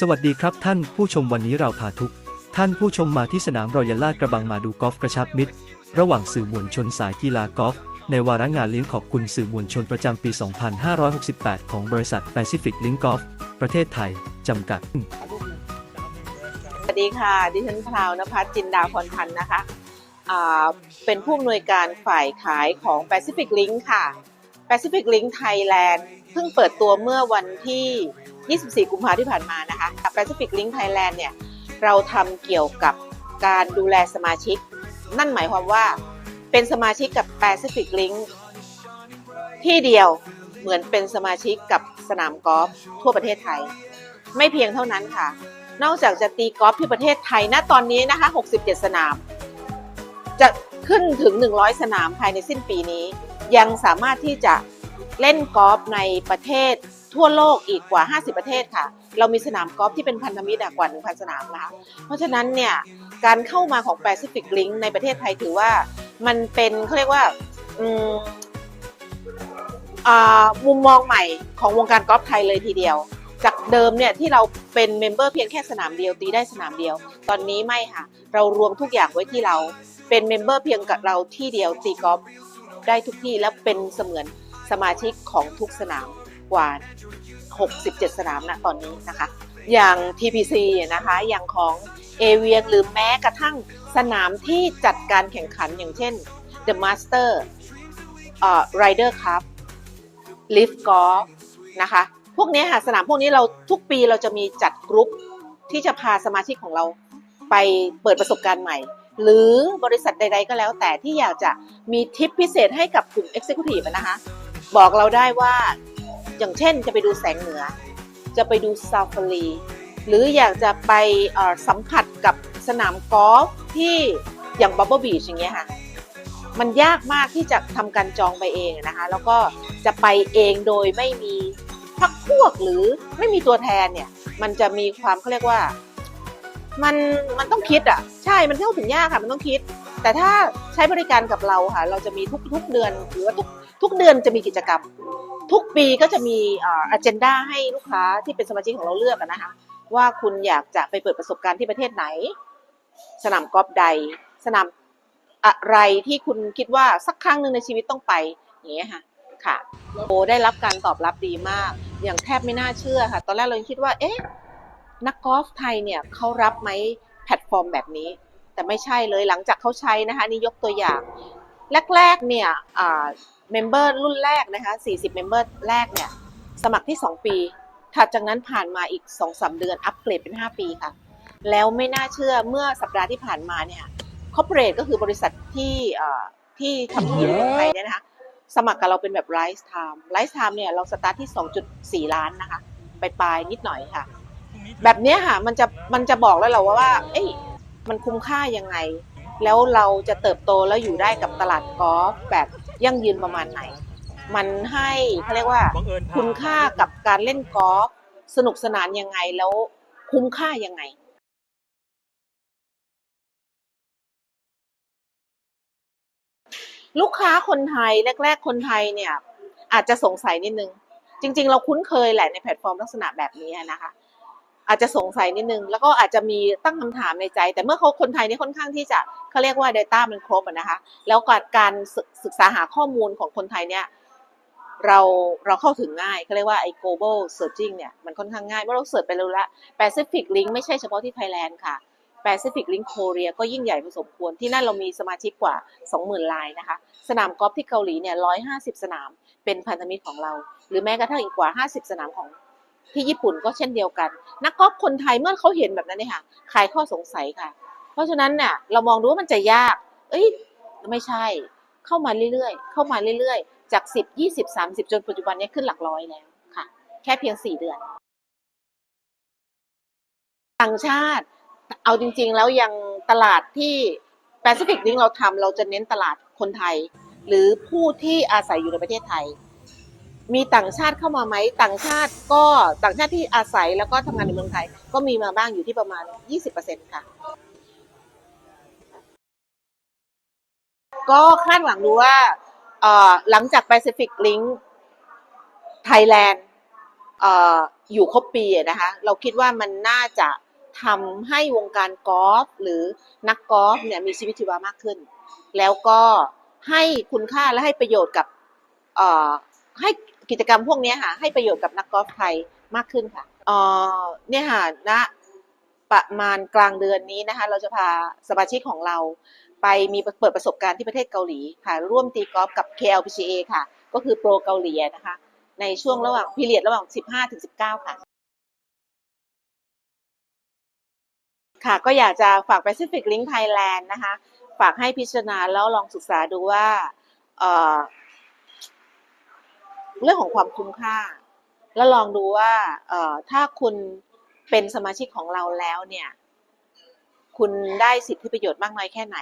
สวัสดีครับท่านผู้ชมวันนี้เราพาทุก ท่านผู้ชมมาที่สนามรอยัลลาดกระบังมาดูกอล์ฟกระชับมิตร ระหว่างสื่อมวลชนสายกีฬากอล์ฟในวาระงานเลี้ยงขอบคุณสื่อมวลชนประจำปี 2568 ของบริษัท Pacific Link Golf ประเทศไทย จำกัด สวัสดีค่ะ ดิฉันพราวนภัสจินดาพรพันธ์นะคะอ่าเป็นผู้อำนวยการฝ่ายขายของ Pacific Link ค่ะ Pacific Link Thailand เพิ่งเปิดตัวเมื่อวันที่ 24 กุมภาพันธ์ที่ผ่านมานะคะ Pacific Link Thailand เนี่ยเราทำเกี่ยวกับการดูแลสมาชิก นั่นหมายความว่าเป็นสมาชิกกับ Pacific Link ที่เดียวเหมือนเป็นสมาชิกกับสนามกอล์ฟทั่วประเทศไทย ไม่เพียงเท่านั้นค่ะ นอกจากจะตีกอล์ฟที่ประเทศไทยณตอนนี้นะคะ 67 สนาม จะขึ้นถึง 100 สนามภายในสิ้นปีนี้ ยังสามารถที่จะเล่นกอล์ฟในประเทศ ทั่วโลกอีกกว่า 50 ประเทศค่ะ เรามีสนามกอล์ฟที่เป็นพันธมิตรกว่า 1,000 สนามนะคะเพราะฉะนั้นเนี่ยการเข้ามาของ Pacific Link ในประเทศไทยถือว่ามันเป็นเขาเรียกว่าอืมอ่ามุมมองใหม่ของวงการกอล์ฟไทยเลยทีเดียว จากเดิมเนี่ยที่เราเป็นเมมเบอร์เพียงแค่สนามเดียวตีได้สนามเดียว ตอนนี้ไม่ค่ะ เรารวมทุกอย่างไว้ที่เราเป็นเมมเบอร์เพียงกับเราที่เดียวตีกอล์ฟได้ทุกที่และเป็นเสมือนสมาชิกของทุกสนาม กว่า 67 สนามณตอนนี้นะคะ อย่าง TPC นะคะ อย่างของเอเวียหรือแม้กระทั่งสนามที่จัดการแข่งขันอย่างเช่น The Master เอ่อ Rider Cup Lift Golf นะคะ พวกนี้ค่ะสนามพวกนี้เราทุกปีเราจะมีจัดกรุ๊ปที่จะพาสมาชิกของเราไปเปิดประสบการณ์ใหม่ หรือบริษัทใด ๆ ก็แล้วแต่ที่อยากจะมีทิปพิเศษให้กับกลุ่ม Executive นะคะ บอกเราได้ว่า อย่างเช่นจะไปดูแสงเหนือ จะไปดูซาฟารีหรืออยากจะไปสัมผัสกับสนามกอล์ฟที่อย่างบับเบิลบีชอย่างเงี้ยค่ะมันยากมากที่จะทำการจองไปเองนะคะ แล้วก็จะไปเองโดยไม่มีพักพวกหรือไม่มีตัวแทนเนี่ย มันจะมีความเขาเรียกว่า มันมันต้องคิดอะ ใช่มันเข้าถึงยากค่ะ มันต้องคิด แต่ถ้าใช้บริการกับเราค่ะ เราจะมีทุกทุกเดือนหรือว่าทุกทุกเดือนจะมีกิจกรรม ทุกปีก็จะมีอ่า agenda ให้ลูกค้าที่เป็นสมาชิกของเราเลือกนะคะว่าคุณอยากจะไปเปิดประสบการณ์ที่ประเทศไหน สนามกอล์ฟใด สนามอะไรที่คุณคิดว่าสักครั้งหนึ่งในชีวิตต้องไปอย่างเงี้ยค่ะค่ะโอได้รับการตอบรับดีมาก อย่างแทบไม่น่าเชื่อค่ะ ตอนแรกเราคิดว่า เอ๊ะนักกอล์ฟไทยเนี่ยเขารับไหมแพลตฟอร์มแบบนี้ แต่ไม่ใช่เลยหลังจากเขาใช้นะคะนี่ยกตัวอย่าง แรกๆเนี่ยเมมเบอร์รุ่นแรกนะคะ 40 เมมเบอร์แรกเนี่ย สมัครที่ 2 ปี ถัดจากนั้นผ่านมาอีก 2-3 เดือน อัปเกรดเป็น 5 ปีค่ะ แล้วไม่น่าเชื่อเมื่อสัปดาห์ที่ผ่านมาเนี่ยคอร์ปอเรทก็คือบริษัทที่ที่ทำธุรกิจไทยเนี่ยนะคะ สมัครกับเราเป็นแบบไ i ฟ์ไทม์ไ i ฟ์ไทม์เนี่ยเราสตาร์ทที่ 2.4 ล้านนะคะไปปลายนิดหน่อยค่ะ แบบนี้ค่ะมันจะมันจะบอกแล้วเราว่าว่าเอ้ยมันคุ้มค่ายังไง แล้วเราจะเติบโตแล้วอยู่ได้กับตลาดกอล์ฟแบบยั่งยืนประมาณไหน มันให้เขาเรียกว่าบังเอิญพลดคุณค่ากับการเล่นกอล์ฟสนุกสนานยังไงแล้วคุ้มค่ายังไงลูกค้าคนไทยแรก ๆ คนไทยเนี่ยอาจจะสงสัยนิดนึง จริง ๆ เราคุ้นเคยแหละในแพลตฟอร์มลักษณะแบบนี้นะคะ อาจจะสงสัยนิดนึง แล้วก็อาจจะมีตั้งคำถามในใจ แต่เมื่อเขาคนไทยนี่ค่อนข้างที่จะเขาเรียกว่า Data มันครบนะคะ แล้วการการศึกศึกษาหาข้อมูลของคนไทยเนี่ยเราเราเข้าถึงง่ายเขาเรียกว่าไอ้ global searching เนี่ยมันค่อนข้างง่ายเมื่อเราเสิร์ชไปรู้ละ Pacific Link ไม่ใช่เฉพาะที่ไทยแลนด์ค่ะ Pacific Link Korea ก็ยิ่งใหญ่พอสมควร ที่นั่นเรามีสมาชิกกว่า 20,000 รายนะคะ สนามกอล์ฟที่เกาหลีเนี่ย 150 สนามเป็นพันธมิตรของเรา หรือแม้กระทั่งอีกกว่า 50 สนามของ ที่ญี่ปุ่นก็เช่นเดียวกัน นักกอล์ฟคนไทยเมื่อเขาเห็นแบบนั้นเนี่ยค่ะคลายข้อสงสัยค่ะ เพราะฉะนั้นเนี่ยเรามองดูว่ามันจะยาก เอ้ยไม่ใช่ เข้ามาเรื่อยๆ เข้ามาเรื่อยๆ จาก 10 20 30 จนปัจจุบันนี้ขึ้นหลักร้อยแล้วค่ะ แค่เพียง 4 เดือน ต่างชาติ เอาจริง ๆ แล้วยังตลาดที่ Pacific Link เราทำเราจะเน้นตลาดคนไทย หรือผู้ที่อาศัยอยู่ในประเทศไทย มีต่างชาติเข้ามาไหมต่างชาติก็ต่างชาติที่อาศัยแล้วก็ทำงานในเมืองไทย ก็มีมาบ้างอยู่ที่ประมาณ 20%ค่ะ ก็คาดหวังดูว่าหลังจาก Pacific Link Thailand อยู่ครบปีนะคะ เราคิดว่ามันน่าจะทำให้วงการกอล์ฟหรือนักกอล์ฟเนี่ยมีชีวิตชีวามากขึ้น แล้วก็ให้คุณค่าและให้ประโยชน์กับให้ กิจกรรมพวกนี้ค่ะ ให้ประโยชน์กับนักกอล์ฟไทยมากขึ้นค่ะเออเนี่ยค่ะณประมาณกลางเดือนนี้นะคะ เราจะพาสมาชิกของเราไปมีเปิดประสบการณ์ที่ประเทศเกาหลีค่ะ ร่วมตีกอล์ฟกับ KLPGA ค่ะ ก็คือโปรเกาหลีนะคะ ในช่วงระหว่างพีเรียดระหว่าง 15ถึง19 ค่ะ ค่ะ ก็อยากจะฝาก Pacific Link Thailand นะคะ ฝากให้พิจารณาแล้วลองศึกษาดูว่า เรื่องของความคุ้มค่า แล้วลองดูว่าเอ่อถ้าคุณเป็นสมาชิกของเราแล้วเนี่ย คุณได้สิทธิประโยชน์มากน้อยแค่ไหน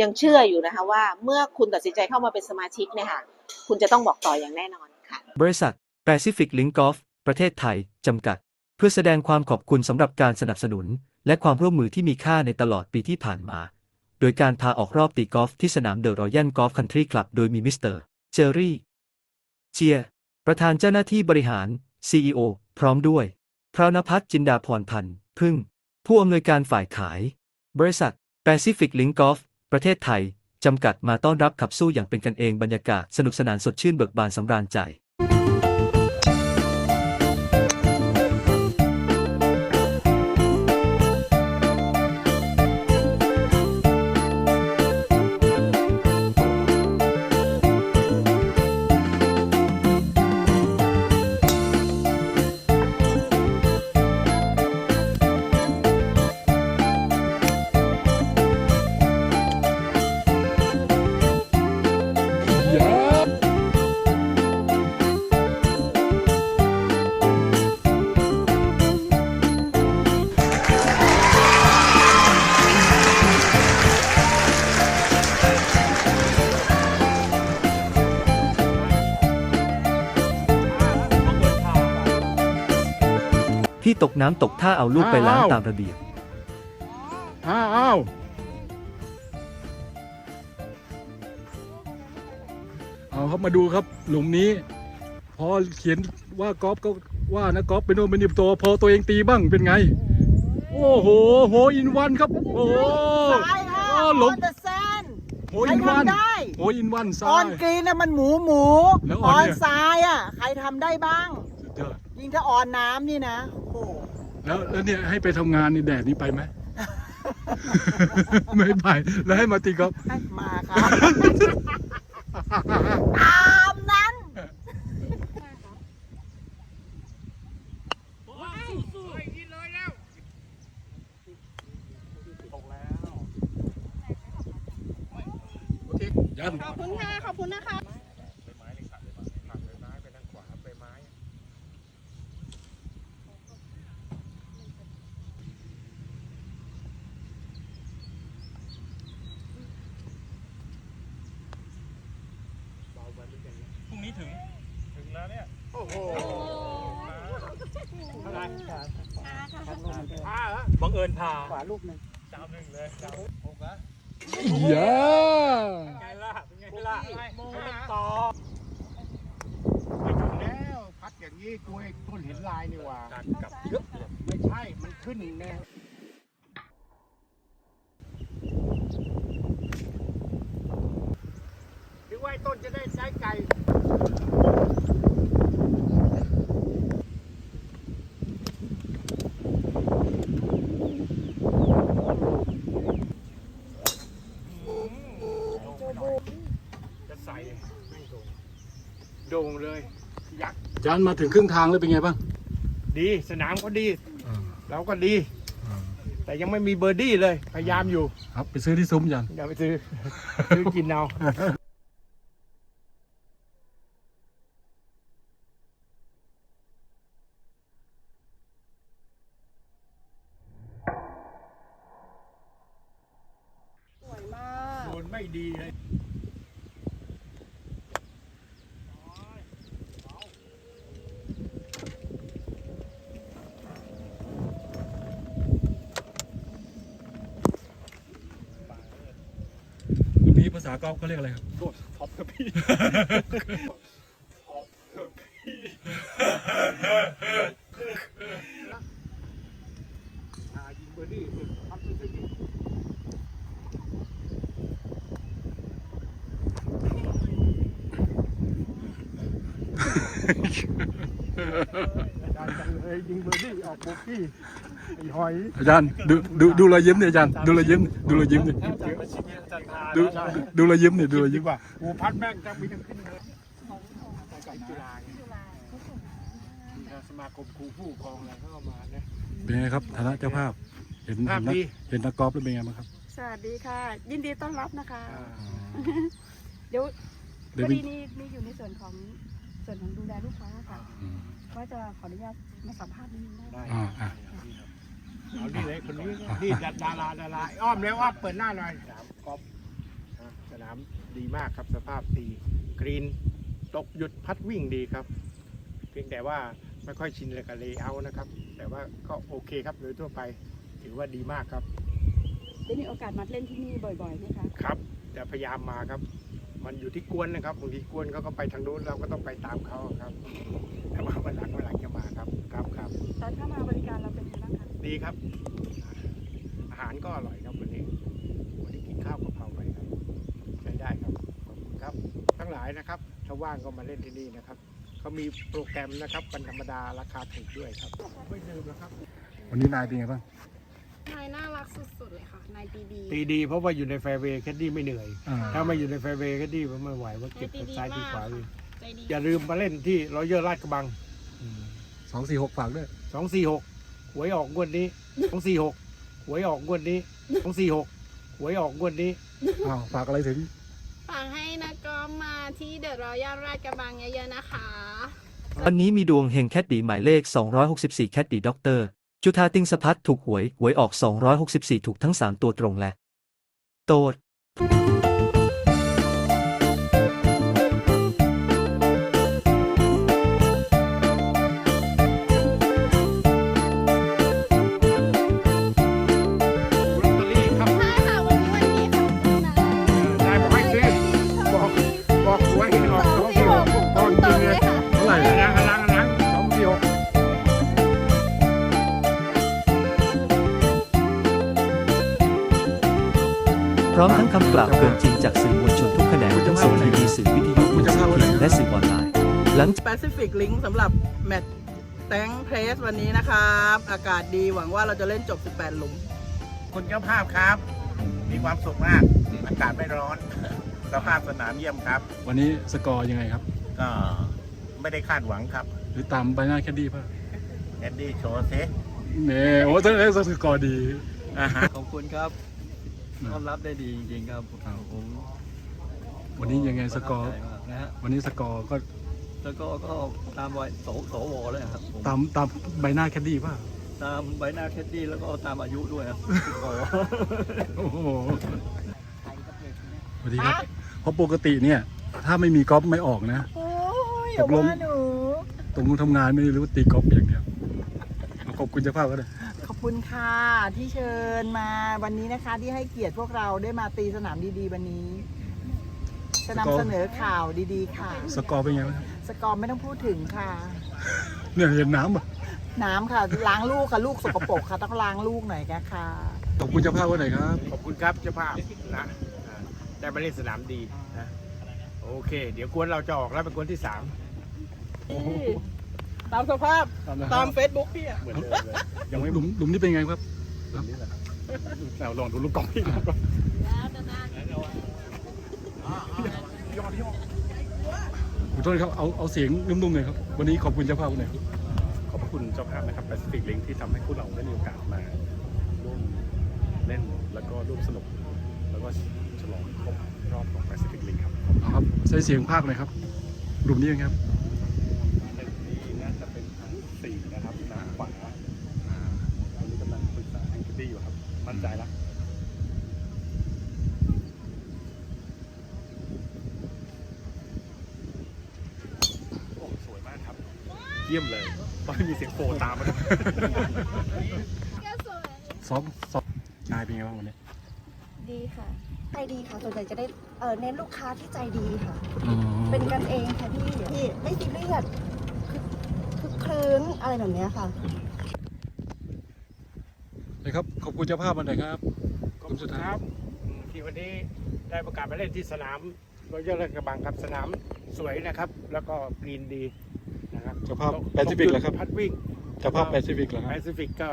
ยังเชื่ออยู่นะคะว่าเมื่อคุณตัดสินใจเข้ามาเป็นสมาชิกเนี่ยค่ะ คุณจะต้องบอกต่ออย่างแน่นอนค่ะ บริษัท Pacific Link Golf ประเทศไทย จำกัด เพื่อแสดงความขอบคุณสำหรับการสนับสนุน และความร่วมมือที่มีค่าในตลอดปีที่ผ่านมา โดยการพาออกรอบตีกอล์ฟที่สนามเดอะรอยัลกอล์ฟคันทรีคลับโดยมีมิสเตอร์เจอรี่ เชีย ประธานเจ้าหน้าที่บริหาร CEO พร้อมด้วย พระนภัสจินดาพรพันธ์ พึ่ง ผู้อำนวยการฝ่ายขาย บริษัท Pacific Link Golf ประเทศไทย จำกัดมาต้อนรับขับสู้อย่างเป็นกันเองบรรยากาศสนุกสนานสดชื่นเบิกบานสำราญใจ ตกน้ำตกท่าเอาลูกไปล้างอ้าวตามระเบียบ อ้าวอ้าวเอาครับมาดูครับหลุมนี้ พอเขียนว่ากอล์ฟก็ว่านะกอล์ฟเป็นโนเป็นนิบตัวพอตัวเองตีบ้างเป็นไง โอ้โหโหอินวันครับ โอ้โหใช่ค่ะอ๋อหลงออนเดอะแซนโหใครอินวันทำได้ โหอินวันอซ้าอย นกรีนน่ะมันหมูหมูแล้วอออนอนเนี่ยทรายอะ ใครทำได้บ้างสุด ยอดยิ่งถ้าออนน้ำนี่นะโอ้โหแล้วแล้วเนี่ยให้ไปทำงานในแดดนี้ไปไหม ไม่ไป แล้วให้มาตีกอล์ฟให้มาครับ ตามนั้น ยัน ขอบคุณค่ะ ขอบคุณนะคะ พรุ่งนี้ถึง ถึงแล้ว เนี่ยโอ้โหเท่าไหร่ห้าเหรอบังเอิญพาขวาลูกหนึ่งดาวหนึ่งเลยดาวหกอะเยอะไงล่ะเป็นไงล่ะโมงต่อไม่ถึงแล้วพัดอย่างนี้กูให้ต้นเห็นลายนี่ว่าการกลับเยอะไม่ใช่มันขึ้นแนวถึงว่าต้นจะได้ใช้ไก่ จะใส่ โด่งเลย ยักษ์จานมาถึงครึ่งทางแล้วเป็นไงบ้าง ดีสนามก็ดี เราก็ดี แต่ยังไม่มีเบอร์ดี้เลย พยายามอยู่ ครับไปซื้อที่ซุ้มยันอย่าไปซื้อ ซื้อกินเอาสวยมากโดนไม่ดีเลยาษากอล์ฟเขาเรียกอะไรครับท็อปกับพี่ยิงเบอร์ดี้พัดไปถึงการจังเลยยิงเบอร์ดี้ออกโบกี้ไอ้หอยอาจารย์ดูดูดูรอยยิ้มเนี่ยอาจารย์ดูรอยยิ้มดูรอยยิ้มเนี่ย ดูดูรอยยิ้มเนี่ยดูรอยดียิ้มกว่าโอ้พัดแม่งจะมีทั้งขึ้นเลยการกีฬาไงสมาคมครูผู้ปกครองอะไรเข้ามาเนี่ยเป็นไงครับฐานะเจ้าภาพ เห็นภาเห็พนนักดีเห็นนักกอล์ฟแล้วเป็นไงบ้างครับ สวัสดีค่ะ ยินดีต้อนรับนะคะอ่าเดี๋ยวเดี๋ยวพอมีดีนี่มีอยู่ในส่วนของส่วนของดูแลลูกค้าค่ะอืมว่าจะขออนุญาตมาสัมภาษณ์นิดนึงได้ไหมได้อ่าอ่าเอานี่เลยคนนี้นี่ดาราดาราอ้อมแล้วอ้อมเปิดหน้าหน่อยสนามกอล์ฟ นะสนามดีมากครับสภาพดีกรีน ตกหยุดพัดวิ่งดีครับ เพียงแต่ว่าไม่ค่อยชินเลยกับเลเยอร์นะครับ แต่ว่าก็โอเคครับโดยทั่วไปถือว่าดีมากครับ ได้มีโอกาสมาเล่นที่นี่บ่อยๆไหมคะ ครับจะพยายามมาครับ มันอยู่ที่กวนนะครับบางทีกวนเขาก็ไปทางนู้นเราก็ต้องไปตามเขาครับแต่ว่าวันหลังวันหลังจะมาครับครับครับตอนเข้ามาบริการเราเป็นยังไงบ้างคะ ดีครับ อาหารก็อร่อยครับ นะครับถ้าว่างก็มาเล่นที่นี่นะครับเขามีโปรแกรมนะครับวันธรรมดาราคาถูกด้วยครับไม่ลืมนะครับ วันนี้นายเป็นไงบ้าง นายน่ารักสุดๆเลยค่ะ นายตีดีตีดีเพราะว่าอยู่ในแฟร์เวย์แคดดี้ไม่เหนื่อย อ่า ถ้าไม่อยู่ในแฟร์เวย์แคดดี้มันไม่ไหวว่าเก็บตีดีซ้ายที่มากขวาค่ะเลยใจดี อย่าลืมมาเล่นที่รอยัลลาดกระบังสองสี่หกฝากด้วย สองสี่หกหวยออกงวดนี้สองสี่หกหวยออกงวดนี้สองสี่หกหวยออกงวดนี้ อ้าวฝากอะไรถึง ฝากให้นักกอล์ฟมาที่เดอะรอยัลราชกระบังเยอะๆนะคะ วันนี้มีดวงเฮงแคดดีหมายเลข 264 แคดดีด็อกเตอร์ จุธาติงสพัฒถูกหวย หวยออก 264 ถูกทั้ง 3 ตัวตรงและ โตด พร้อมทั้งคำกล่าวเกินจริงจากสื่อมวลชนทุกแขนงทั้งสื่อทีวีสื่อวิทยุสื่อพิมพ์และสื่อออนไลน์ หลัง Pacific Link สำหรับแมตช์แตงเพรสวันนี้นะครับ อากาศดีหวังว่าเราจะเล่นจบ 18 หลุม คุณเจ้าภาพครับ มีความสุขมาก อากาศไม่ร้อนสภาพสนามเยี่ยมครับ วันนี้สกอร์ยังไงครับ ก็ไม่ได้คาดหวังครับ หรือตามใบหน้าแคดดี้ป่ะแอดดี้โชว์เซเน่โอ้ถ้าสกอร์ดีอ่าฮะขอบคุณครับ ต้อนรับได้ดีจริงๆครับครับผมวันนี้ยังไงสกอร์ประทับใจมากนะฮะวันนี้สกอร์ก็แล้วก็ก็ตามไว้โสโสวเลยครับผมตามตามใบหน้าแคดดี้ป่ะตามใบหน้าแคดดี้แล้วก็ตามอายุด้วยครับโอ้โหโอ้โหสวัสดีครับเพราะปกติเนี่ย ถ้าไม่มีกอล์ฟไม่ออกนะโอ้ยตกลงว่าหนูตรงนู้นทำงานไม่ได้รู้ว่าตีกอล์ฟอย่างเดียวเอาขอบคุณเจ้าภาพก็ได้ขอบ คุณค่ะที่เชิญมาวันนี้นะคะที่ให้เกียรติพวกเราได้มาตีสนามดีๆวันนี้ จะนำเสนอข่าวดีๆค่ะ สกอร์เป็นไงบ้างครับสกอร์ไม่ต้องพูดถึงค่ะ เนี่ยเห็นน้ำป่ะน้ำค่ะล้างลูกค่ะลูกสกปรกค่ะต้องล้างลูกหน่อยนะคะขอบคุณเจ้าภาพก็ได้ครับ ขอบคุณครับเจ้าภาพนะอ่าได้มาเล่นสนามดีนะโอเค เดี๋ยวกวนเราจะออกแล้วเป็นกวนที่สาม ตามสภาพตามนะตาม Facebook พี่อะเหมือนเดิมเลยยังไม่หลุมหลุมนี้เป็นไงครับเราลองดูลูกกอล์ฟพี่ครับขอโทษครับเอาเอาเสียงนุ่มๆหน่อยครับ วันนี้ขอบคุณเจ้าภาพหน่อยครับขอบพระคุณเจ้าภาพนะครับ Pacific Link ที่ทำให้พวกเราได้มีโอกาสมาร่วมเล่นแล้วก็ร่วมสนุก แล้วก็ฉลองครบรอบของ Pacific Link ครับ เอาครับใช้เสียงภาคหน่อยครับหลุมนี้เป็นไงครับ หนึ่งนี้น่าจะเป็นทางสี่นะครับทางขวาอ่าตอนนี้กำลังปรึกษาแองคิตี้อยู่ครับ มั่นใจแล้วโอ้สวยมากครับ เยี่ยมเลยต้องมีเสียงโฟตามมาด้วยซ้อมซ้อมนายเป็นไงบ้างวันนี้ดีค่ะ ใจดีค่ะส่วนใหญ่จะได้เออเน้นลูกค้าที่ใจดีค่ะ เป็นกันเองค่ะพี่พี่ไม่ซีเรียสคือคึกครื้นอะไรแบบเนี้ยค่ะ นะครับ ขอบคุณเจ้าภาพมันหน่อยครับขอบคุณครับอืมที่วันนี้ได้ประกาศมาเล่นที่สนามรอยลาดกระบังครับสนามสวยนะครับ แล้วก็กรีนดีนะครับเจ้าภาพตกแปซิฟิกเหรอครับพัดวิ่งเจ้าภาพแปซิฟิกเหรอคแปรับซิฟิกก็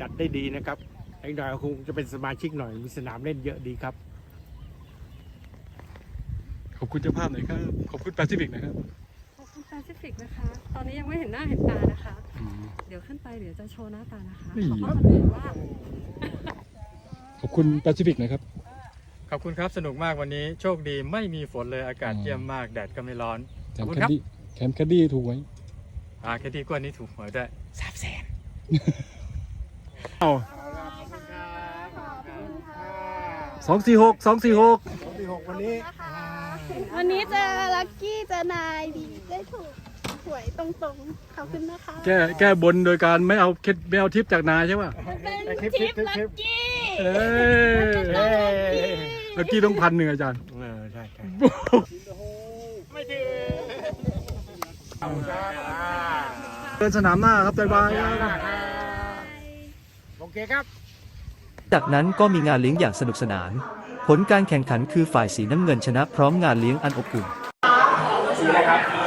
จัดได้ดีนะครับอีกหน่อยคงจะเป็นสมาชิกหน่อยมีสนามเล่นเยอะดีครับ ขอบคุณเจ้าภาพหน่อยครับ ขอบคุณแปซิฟิกนะครับขอบคุณ แปซิฟิกนะคะ ตอนนี้ยังไม่เห็นหน้าเห็นตานะคะอืมเดี๋ยวขึ้นไปเดี๋ยวจะโชว์หน้าตานะคะนี่ขอข้อเสนอว่าขอบคุณแปซิฟิกนะครับ ขอบคุณครับ สนุกมากวันนี้โชคดีไม่มีฝนเลยอากาศเยี่ยมมาก แดดก็ไม่ร้อนแคขอบมคุณแคดครับดี้แคมแคดดี้ถูกไว้อ่าแค่ที่กวนนี้ถูกหวยด้วยสามแสนสองสี่หกสองสี่หกที่หกวันนี้ วันนี้เจอลักกี้เจอนายดีได้ถูกหวยตรงๆขอบคุณนะคะแก้แก้บนโดยการไม่เอาเคล็ดไม่เอาทิปจากนายใช่ป่ะเป็นทิปลักกี้เอ้ยเอ้ยแล้วกี้ต้องพันหนึ่งอาจารย์เออใช่ใช่ไม่ถึงขอบคุณครับอ่าเดินสนามหน้าครับบ๊ายบาย โอเคครับ จากนั้นก็มีงานเลี้ยงอย่างสนุกสนาน ผลการแข่งขันคือฝ่ายสีน้ำเงินชนะพร้อมงานเลี้ยงอันอบอุ่นสีอะไรครับ